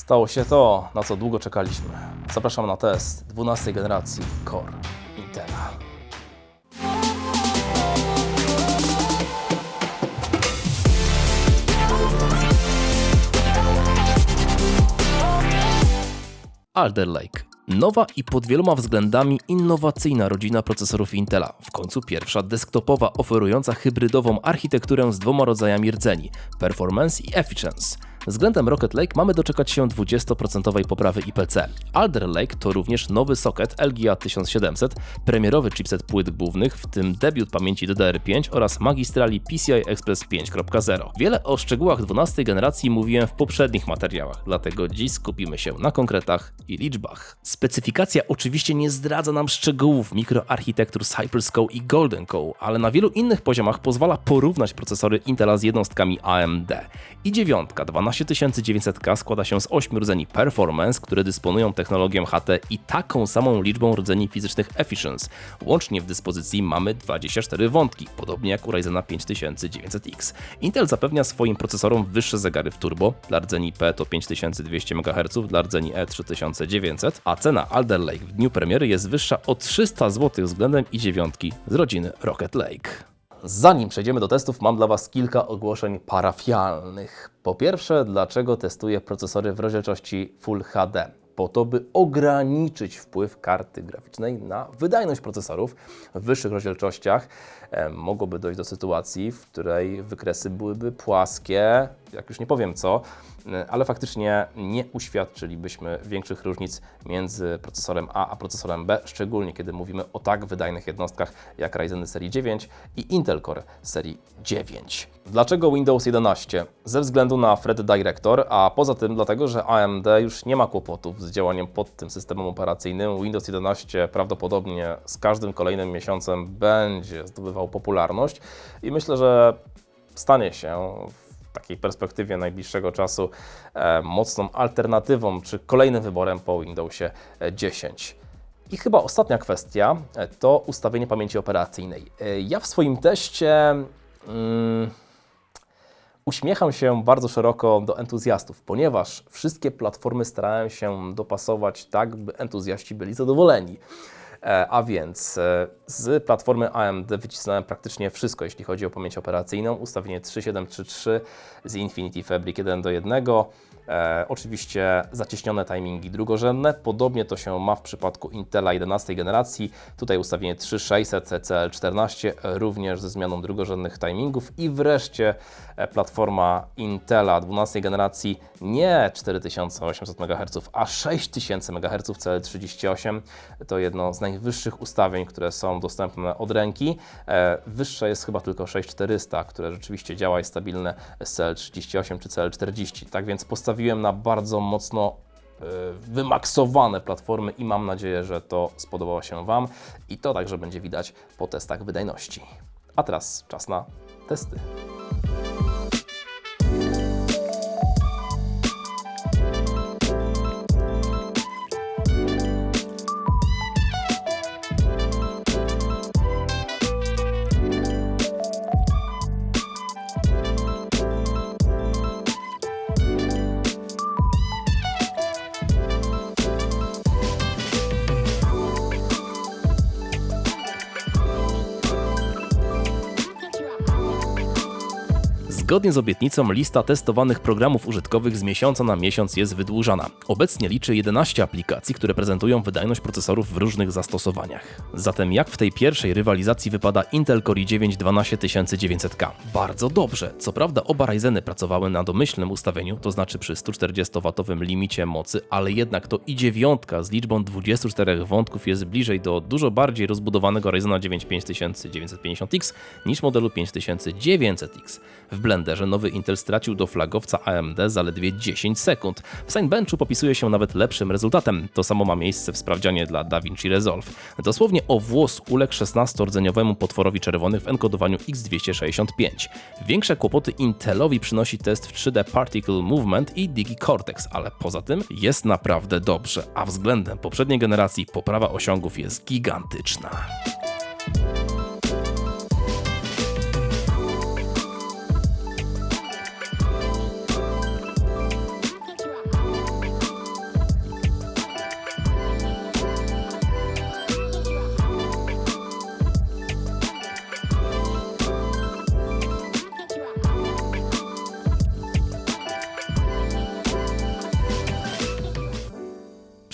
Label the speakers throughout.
Speaker 1: Stało się to, na co długo czekaliśmy. Zapraszam na test 12 generacji Core Intela. Alder Lake. Nowa i pod wieloma względami innowacyjna rodzina procesorów Intela. W końcu pierwsza desktopowa oferująca hybrydową architekturę z dwoma rodzajami rdzeni performance i efficiency. Względem Rocket Lake mamy doczekać się 20% poprawy IPC. Alder Lake to również nowy socket LGA 1700, premierowy chipset płyt głównych, w tym debiut pamięci DDR5 oraz magistrali PCI Express 5.0. Wiele o szczegółach 12 generacji mówiłem w poprzednich materiałach, dlatego dziś skupimy się na konkretach i liczbach. Specyfikacja oczywiście nie zdradza nam szczegółów mikroarchitektur z Hyperscope i Golden Core, ale na wielu innych poziomach pozwala porównać procesory Intela z jednostkami AMD. i 9 12900K składa się z 8 rdzeni Performance, które dysponują technologią HT i taką samą liczbą rdzeni fizycznych Efficiency. Łącznie w dyspozycji mamy 24 wątki, podobnie jak u Ryzena 5900X. Intel zapewnia swoim procesorom wyższe zegary w turbo, dla rdzeni P to 5200 MHz, dla rdzeni E 3900, a cena Alder Lake w dniu premiery jest wyższa o 300 zł względem i9 z rodziny Rocket Lake. Zanim przejdziemy do testów, mam dla Was kilka ogłoszeń parafialnych. Po pierwsze, dlaczego testuję procesory w rozdzielczości Full HD? Po to, by ograniczyć wpływ karty graficznej na wydajność procesorów w wyższych rozdzielczościach. E, mogłoby dojść do sytuacji, w której wykresy byłyby płaskie, jak już nie powiem co, e, ale faktycznie nie uświadczylibyśmy większych różnic między procesorem A a procesorem B, szczególnie kiedy mówimy o tak wydajnych jednostkach jak Ryzeny serii 9 i Intel Core serii 9. Dlaczego Windows 11? Ze względu na Thread Director, a poza tym dlatego, że AMD już nie ma kłopotów z działaniem pod tym systemem operacyjnym. Windows 11 prawdopodobnie z każdym kolejnym miesiącem będzie zdobywał popularność i myślę, że stanie się w takiej perspektywie najbliższego czasu e, mocną alternatywą czy kolejnym wyborem po Windowsie 10. I chyba ostatnia kwestia e, to ustawienie pamięci operacyjnej. E, Ja w swoim teście mm, uśmiecham się bardzo szeroko do entuzjastów, ponieważ wszystkie platformy starałem się dopasować tak, by entuzjaści byli zadowoleni. E, A więc e, z platformy AMD wycisnąłem praktycznie wszystko, jeśli chodzi o pamięć operacyjną. Ustawienie 3733 z Infinity Fabric 1 do 1. E, oczywiście zacieśnione timingi drugorzędne. Podobnie to się ma w przypadku Intela 11 generacji. Tutaj ustawienie 3600 CL14 również ze zmianą drugorzędnych timingów. I wreszcie e, platforma Intela 12 generacji nie 4800 MHz, a 6000 MHz CL38. To jedno z najwyższych ustawień, które są dostępne od ręki. E, Wyższe jest chyba tylko 6400, które rzeczywiście działa i stabilne z CL38 czy CL40. Tak więc na bardzo mocno e, wymaksowane platformy i mam nadzieję, że to spodobało się Wam i to także będzie widać po testach wydajności. A teraz czas na testy. Zgodnie z obietnicą lista testowanych programów użytkowych z miesiąca na miesiąc jest wydłużana. Obecnie liczy 11 aplikacji, które prezentują wydajność procesorów w różnych zastosowaniach. Zatem jak w tej pierwszej rywalizacji wypada Intel Core i9 12900K? Bardzo dobrze. Co prawda oba Ryzeny pracowały na domyślnym ustawieniu, to znaczy przy 140W limicie mocy, ale jednak to i9 z liczbą 24 wątków jest bliżej do dużo bardziej rozbudowanego Ryzena 9 5950X niż modelu 5900X. W Blenderze nowy Intel stracił do flagowca AMD zaledwie 10 sekund. W Signbenchu popisuje się nawet lepszym rezultatem. To samo ma miejsce w sprawdzianie dla DaVinci Resolve. Dosłownie o włos uległ 16-rdzeniowemu potworowi czerwonych w enkodowaniu X265. Większe kłopoty Intelowi przynosi test w 3D Particle Movement i Digi Cortex, ale poza tym jest naprawdę dobrze, a względem poprzedniej generacji poprawa osiągów jest gigantyczna.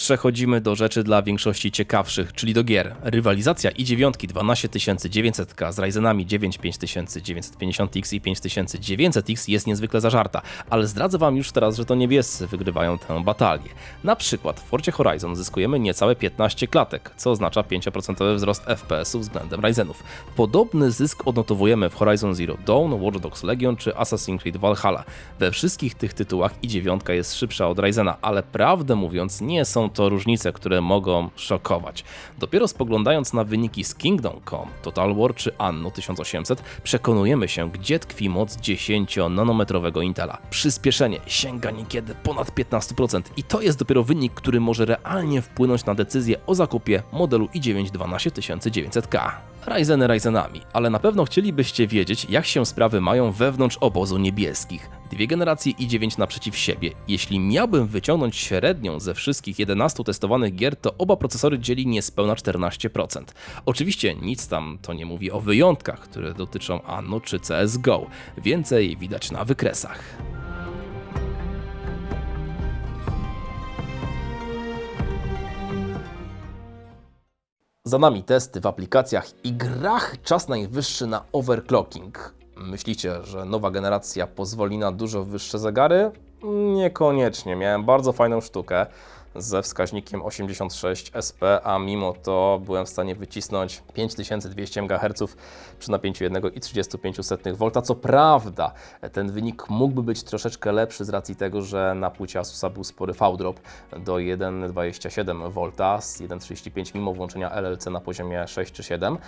Speaker 1: Przechodzimy do rzeczy dla większości ciekawszych, czyli do gier. Rywalizacja i9 12900K z Ryzenami 9 5950X i 5900X jest niezwykle zażarta, ale zdradzę wam już teraz, że to niebiescy wygrywają tę batalię. Na przykład w Forcie Horizon zyskujemy niecałe 15 klatek, co oznacza 5% wzrost FPS-u względem Ryzenów. Podobny zysk odnotowujemy w Horizon Zero Dawn, Watch Dogs Legion czy Assassin's Creed Valhalla. We wszystkich tych tytułach i9 jest szybsza od Ryzena, ale prawdę mówiąc nie są to różnice, które mogą szokować. Dopiero spoglądając na wyniki z Kingdom.com, Total War czy Anno 1800 przekonujemy się, gdzie tkwi moc 10-nanometrowego Intela. Przyspieszenie sięga niekiedy ponad 15% i to jest dopiero wynik, który może realnie wpłynąć na decyzję o zakupie modelu i9 12900K. Ryzeny Ryzenami, ale na pewno chcielibyście wiedzieć, jak się sprawy mają wewnątrz obozu niebieskich. Dwie generacje i9 naprzeciw siebie. Jeśli miałbym wyciągnąć średnią ze wszystkich 11 testowanych gier, to oba procesory dzieli niespełna 14%. Oczywiście nic tam to nie mówi o wyjątkach, które dotyczą Anno czy CSGO. Więcej widać na wykresach. Za nami testy w aplikacjach i grach. Czas najwyższy na overclocking. Myślicie, że nowa generacja pozwoli na dużo wyższe zegary? Niekoniecznie. Miałem bardzo fajną sztukę ze wskaźnikiem 86 SP, a mimo to byłem w stanie wycisnąć 5200 MHz przy napięciu 1,35 V. Co prawda, ten wynik mógłby być troszeczkę lepszy z racji tego, że na płycie Asusa był spory V-drop do 1,27 V z 1,35 mimo włączenia LLC na poziomie 6 czy 7.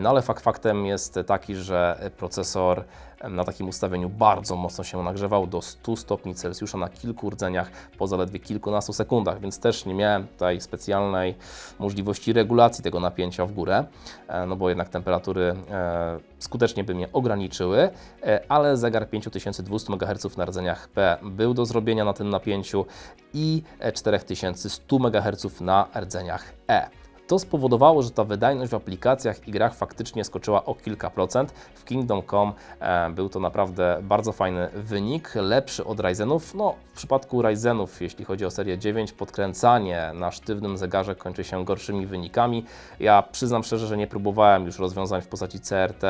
Speaker 1: No ale fakt faktem jest taki, że procesor na takim ustawieniu bardzo mocno się nagrzewał do 100 stopni Celsjusza na kilku rdzeniach po zaledwie kilkunastu sekundach, więc też nie miałem tutaj specjalnej możliwości regulacji tego napięcia w górę, e, no bo jednak temperatury e, skutecznie by mnie ograniczyły, e, ale zegar 5200 MHz na rdzeniach P był do zrobienia na tym napięciu i 4100 MHz na rdzeniach E. To spowodowało, że ta wydajność w aplikacjach i grach faktycznie skoczyła o kilka procent. W Kingdom.com e, był to naprawdę bardzo fajny wynik, lepszy od Ryzenów. No, w przypadku Ryzenów, jeśli chodzi o serię 9, podkręcanie na sztywnym zegarze kończy się gorszymi wynikami. Ja przyznam szczerze, że nie próbowałem już rozwiązań w postaci CRT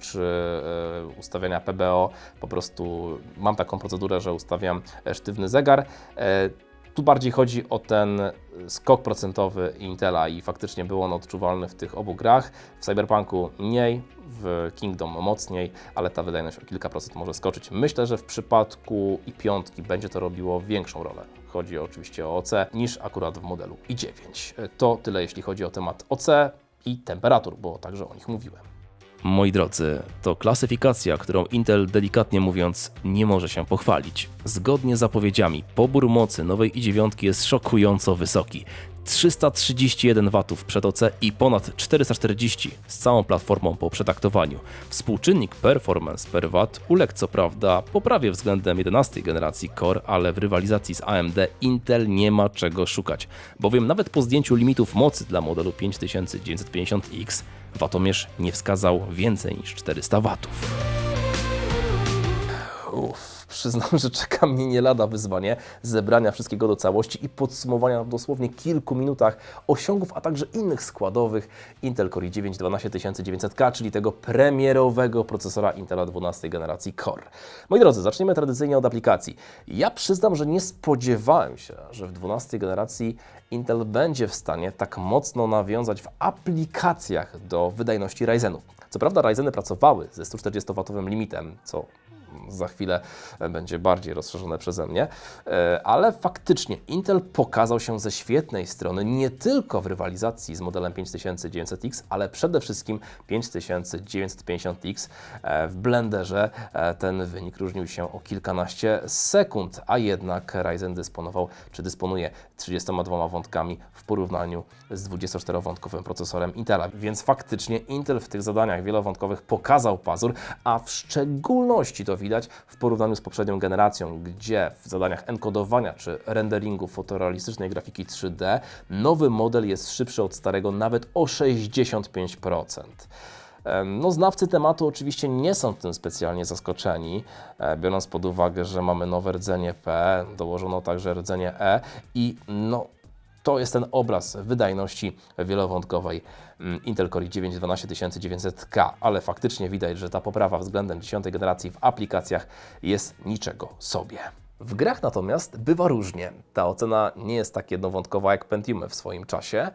Speaker 1: czy e, ustawiania PBO. Po prostu mam taką procedurę, że ustawiam sztywny zegar. E, tu bardziej chodzi o ten skok procentowy Intela i faktycznie był on odczuwalny w tych obu grach. W Cyberpunku mniej, w Kingdom mocniej, ale ta wydajność o kilka procent może skoczyć. Myślę, że w przypadku i piątki będzie to robiło większą rolę. Chodzi oczywiście o OC niż akurat w modelu i9. To tyle jeśli chodzi o temat OC i temperatur, bo także o nich mówiłem. Moi drodzy, to klasyfikacja, którą Intel delikatnie mówiąc nie może się pochwalić. Zgodnie z zapowiedziami, pobór mocy nowej i9 jest szokująco wysoki. 331 W przed OC i ponad 440 z całą platformą po przetaktowaniu. Współczynnik performance per watt uległ co prawda poprawie względem 11 generacji Core, ale w rywalizacji z AMD Intel nie ma czego szukać, bowiem nawet po zdjęciu limitów mocy dla modelu 5950X Watomierz nie wskazał więcej niż 400 watów. Uff, przyznam, że czeka mnie nie lada wyzwanie zebrania wszystkiego do całości i podsumowania w dosłownie kilku minutach osiągów, a także innych składowych Intel Core i9 12900K, czyli tego premierowego procesora Intela 12 generacji Core. Moi drodzy, zaczniemy tradycyjnie od aplikacji. Ja przyznam, że nie spodziewałem się, że w 12 generacji Intel będzie w stanie tak mocno nawiązać w aplikacjach do wydajności Ryzenów. Co prawda Ryzeny pracowały ze 140W limitem, co za chwilę będzie bardziej rozszerzone przeze mnie, e, ale faktycznie Intel pokazał się ze świetnej strony nie tylko w rywalizacji z modelem 5900X, ale przede wszystkim 5950X. E, w Blenderze e, ten wynik różnił się o kilkanaście sekund, a jednak Ryzen dysponował czy dysponuje 32 wątkami w porównaniu z 24-wątkowym procesorem Intela. Więc faktycznie Intel w tych zadaniach wielowątkowych pokazał pazur, a w szczególności to widać w porównaniu z poprzednią generacją, gdzie w zadaniach enkodowania czy renderingu fotorealistycznej grafiki 3D nowy model jest szybszy od starego nawet o 65%. No, znawcy tematu oczywiście nie są tym specjalnie zaskoczeni, e, biorąc pod uwagę, że mamy nowe rdzenie P, dołożono także rdzenie E i no, To jest ten obraz wydajności wielowątkowej mm, Intel Core i9 12900K, ale faktycznie widać, że ta poprawa względem 10 generacji w aplikacjach jest niczego sobie. W grach natomiast bywa różnie. Ta ocena nie jest tak jednowątkowa jak Pentium w swoim czasie.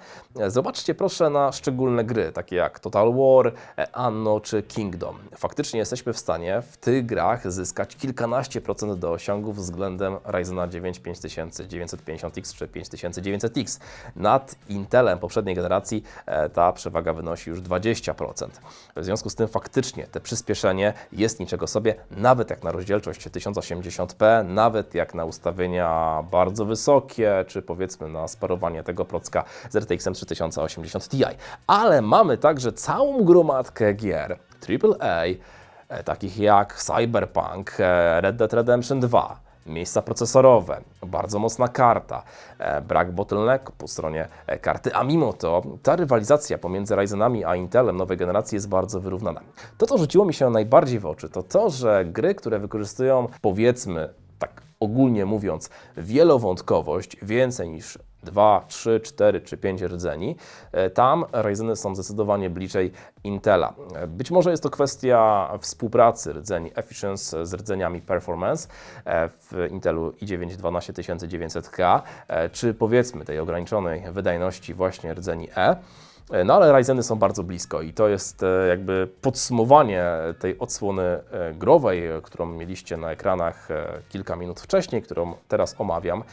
Speaker 1: Zobaczcie proszę na szczególne gry, takie jak Total War, Anno czy Kingdom. Faktycznie jesteśmy w stanie w tych grach zyskać kilkanaście procent do osiągów względem Ryzena 9 5950X czy 5900X. Nad Intelem poprzedniej generacji e, ta przewaga wynosi już 20%. W związku z tym faktycznie te przyspieszenie jest niczego sobie, nawet jak na rozdzielczość 1080p, nawet jak na ustawienia bardzo wysokie, czy powiedzmy na sparowanie tego procka z RTX 3080 Ti. Ale mamy także całą gromadkę gier AAA, e, takich jak Cyberpunk, e, Red Dead Redemption 2, miejsca procesorowe, bardzo mocna karta, e, brak bottleneck po stronie karty, a mimo to ta rywalizacja pomiędzy Ryzenami a Intelem nowej generacji jest bardzo wyrównana. To, co rzuciło mi się najbardziej w oczy, to to, że gry, które wykorzystują powiedzmy ogólnie mówiąc, wielowątkowość, więcej niż 2, 3, 4 czy 5 rdzeni, e, tam Ryzeny są zdecydowanie bliżej Intela. E, być może jest to kwestia współpracy rdzeni Efficiency z rdzeniami Performance e, w Intelu i9 12900K, czy powiedzmy tej ograniczonej wydajności właśnie rdzeni E. E, no ale Ryzeny są bardzo blisko i to jest e, jakby podsumowanie tej odsłony e, growej, którą mieliście na ekranach kilka minut wcześniej, którą teraz omawiam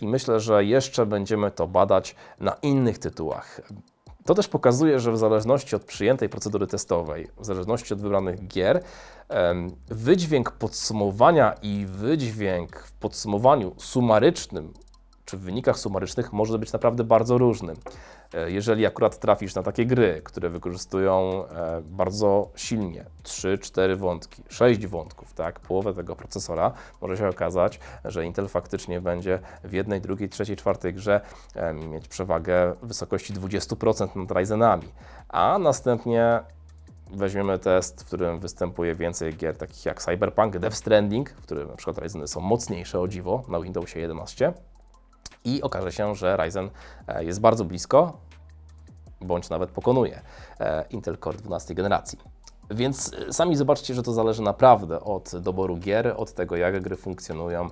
Speaker 1: i myślę, że jeszcze będziemy to badać na innych tytułach. To też pokazuje, że w zależności od przyjętej procedury testowej, w zależności od wybranych gier, wydźwięk podsumowania i wydźwięk w podsumowaniu sumarycznym czy w wynikach sumarycznych może być naprawdę bardzo różny. E, jeżeli akurat trafisz na takie gry, które wykorzystują e, bardzo silnie 3-4 wątki, 6 wątków, tak, połowę tego procesora, może się okazać, że Intel faktycznie będzie w jednej, drugiej, trzeciej, czwartej grze mieć przewagę w wysokości 20% nad Ryzenami, a następnie weźmiemy test, w którym występuje więcej gier takich jak Cyberpunk, Death Stranding, w którym na przykład Ryzeny są mocniejsze o dziwo na Windowsie 11, i okaże się, że Ryzen e, jest bardzo blisko, bądź nawet pokonuje e, Intel Core 12 generacji. Więc e, sami zobaczcie, że to zależy naprawdę od doboru gier, od tego, jak gry funkcjonują.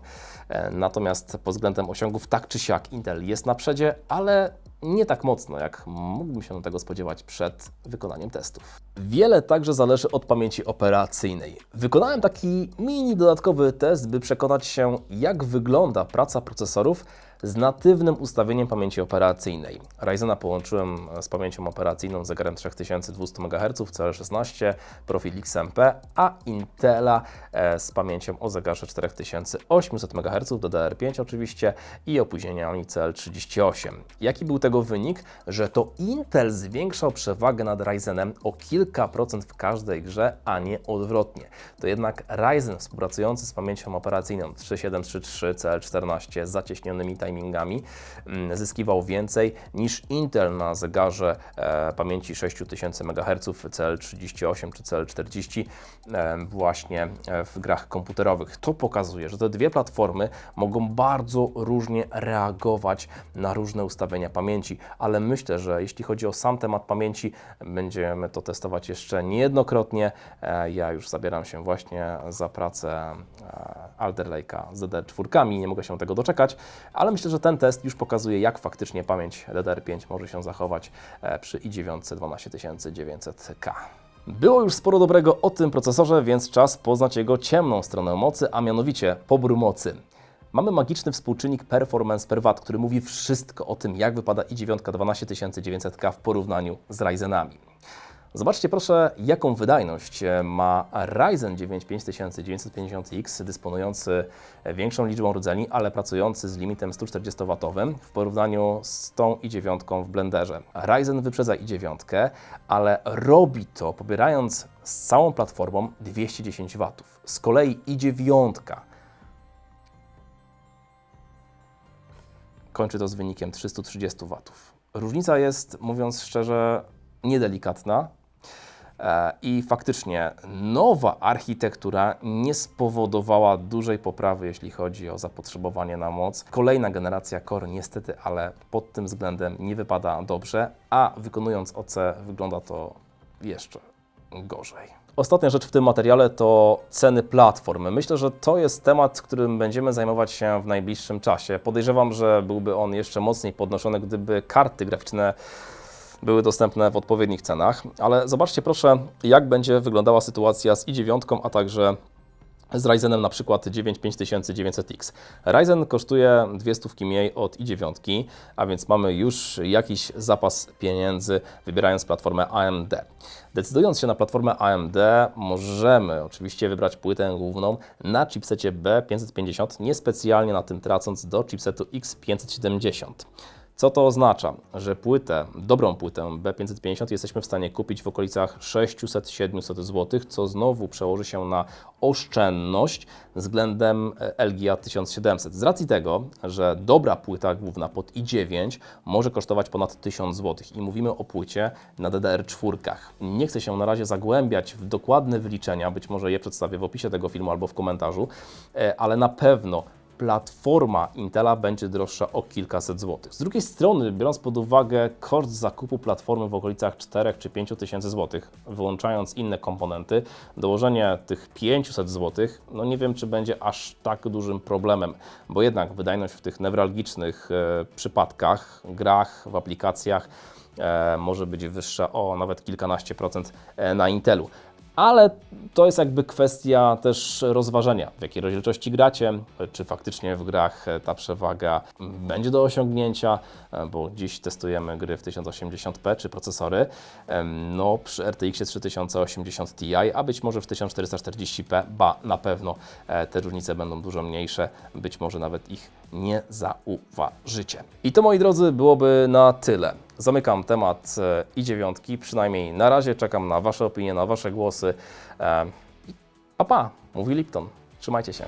Speaker 1: Natomiast pod względem osiągów, tak czy siak, Intel jest na przedzie, ale nie tak mocno, jak mógłbym się tego spodziewać przed wykonaniem testów. Wiele także zależy od pamięci operacyjnej. Wykonałem taki mini dodatkowy test, by przekonać się, jak wygląda praca procesorów z natywnym ustawieniem pamięci operacyjnej. Ryzena połączyłem z pamięcią operacyjną zegarem 3200 MHz CL16, profil XMP, a Intela e, z pamięcią o zegarze 4800 MHz DDR5 oczywiście i opóźnieniami CL38. Jaki był tego wynik? Że to Intel zwiększał przewagę nad Ryzenem o kilka procent w każdej grze, a nie odwrotnie. To jednak Ryzen współpracujący z pamięcią operacyjną 3733 CL14 z zacieśnionymi timingami mm, zyskiwał więcej niż Intel na zegarze e, pamięci 6000 MHz CL38 czy CL40 e, właśnie e, w grach komputerowych. To pokazuje, że te dwie platformy mogą bardzo różnie reagować na różne ustawienia pamięci, ale myślę, że jeśli chodzi o sam temat pamięci, będziemy to testować jeszcze niejednokrotnie. E, ja już zabieram się właśnie za pracę e, Alder Lake'a z DDR4, nie mogę się tego doczekać, ale myślę, że ten test już pokazuje, jak faktycznie pamięć DDR5 może się zachować e, przy i9 12900K. Było już sporo dobrego o tym procesorze, więc czas poznać jego ciemną stronę mocy, a mianowicie pobór mocy. Mamy magiczny współczynnik performance per watt, który mówi wszystko o tym, jak wypada i9 12900K w porównaniu z Ryzenami. Zobaczcie proszę, jaką wydajność ma Ryzen 9 5950X, dysponujący większą liczbą rdzeni, ale pracujący z limitem 140W w porównaniu z tą i9 w Blenderze. Ryzen wyprzedza i9, ale robi to pobierając z całą platformą 210 W. Z kolei i9 kończy to z wynikiem 330 W. Różnica jest, mówiąc szczerze, niedelikatna, E, I faktycznie nowa architektura nie spowodowała dużej poprawy, jeśli chodzi o zapotrzebowanie na moc. Kolejna generacja Core niestety, ale pod tym względem nie wypada dobrze, a wykonując OC wygląda to jeszcze gorzej. Ostatnia rzecz w tym materiale to ceny platform. Myślę, że to jest temat, którym będziemy zajmować się w najbliższym czasie. Podejrzewam, że byłby on jeszcze mocniej podnoszony, gdyby karty graficzne były dostępne w odpowiednich cenach. Ale zobaczcie proszę, jak będzie wyglądała sytuacja z i9, a także z Ryzenem na przykład 9 5900X. Ryzen kosztuje 200 mniej od i9, a więc mamy już jakiś zapas pieniędzy wybierając platformę AMD. Decydując się na platformę AMD możemy oczywiście wybrać płytę główną na chipsecie B550, niespecjalnie na tym tracąc do chipsetu X570. Co to oznacza? Że płytę, dobrą płytę B550 jesteśmy w stanie kupić w okolicach 600-700 zł, co znowu przełoży się na oszczędność względem e, LGA 1700. Z racji tego, że dobra płyta główna pod i9 może kosztować ponad 1000 zł i mówimy o płycie na DDR4. Nie chcę się na razie zagłębiać w dokładne wyliczenia, być może je przedstawię w opisie tego filmu albo w komentarzu, e, ale na pewno platforma Intela będzie droższa o kilkaset złotych. Z drugiej strony, biorąc pod uwagę koszt zakupu platformy w okolicach 4 czy 5 tysięcy złotych, wyłączając inne komponenty, dołożenie tych 500 złotych, no nie wiem, czy będzie aż tak dużym problemem, bo jednak wydajność w tych newralgicznych e, przypadkach, grach, w aplikacjach e, może być wyższa o nawet kilkanaście procent e, na Intelu ale to jest jakby kwestia też rozważenia, w jakiej rozdzielczości gracie, czy faktycznie w grach ta przewaga będzie do osiągnięcia, bo dziś testujemy gry w 1080p czy procesory, no przy RTX 3080 Ti, a być może w 1440p, ba na pewno e, te różnice będą dużo mniejsze, być może nawet ich nie zauważycie. I to moi drodzy byłoby na tyle. Zamykam temat e, i dziewiątki, przynajmniej na razie czekam na Wasze opinie, na Wasze głosy. E, Pa, pa, mówi Lipton. Trzymajcie się.